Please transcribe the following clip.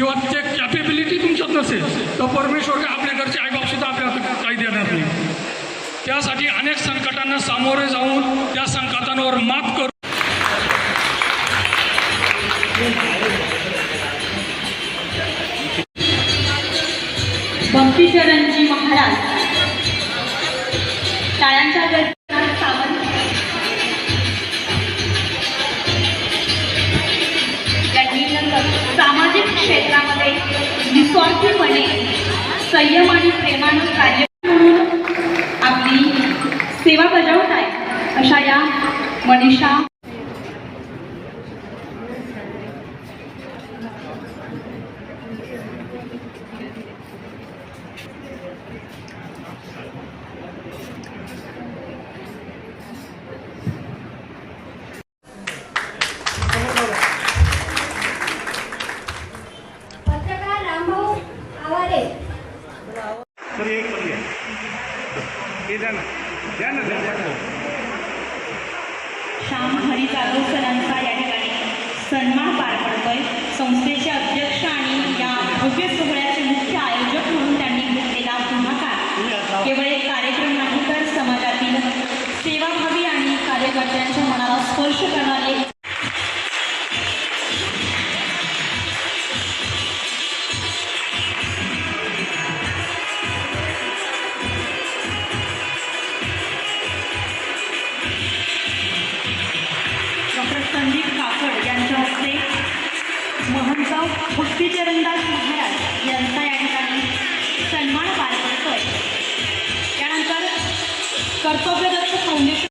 किंवा ते कॅपेबिलिटी तुमच्यात नसेल तर परमेश्वर आपल्याकडचे आपल्या घरचे आईबाप आपल्याला काही देणार नाही. त्यासाठी अनेक संकटांना सामोरे जाऊन त्या संकटांवर मात करून भक्तीचरणजी महाराज. टाळ्यांच्या क्षेत्रामध्ये निस्वार्थीपणे संयम आणि प्रेमानं कार्य म्हणून आपली सेवा बजावत आहे अशा या मनीषा मध्ये हे द्या ना. द्या ना द्या ना. श्याम हरी जाधव सरांचा या ठिकाणी सन्मान. डॉक्टर संदीप काकड यांच्या हस्ते महंतराव भक्तीचरणदास महाराज यांचा या ठिकाणी सन्मान पार पडतोय. त्यानंतर कर्तव्यदत्त फाउंडेशन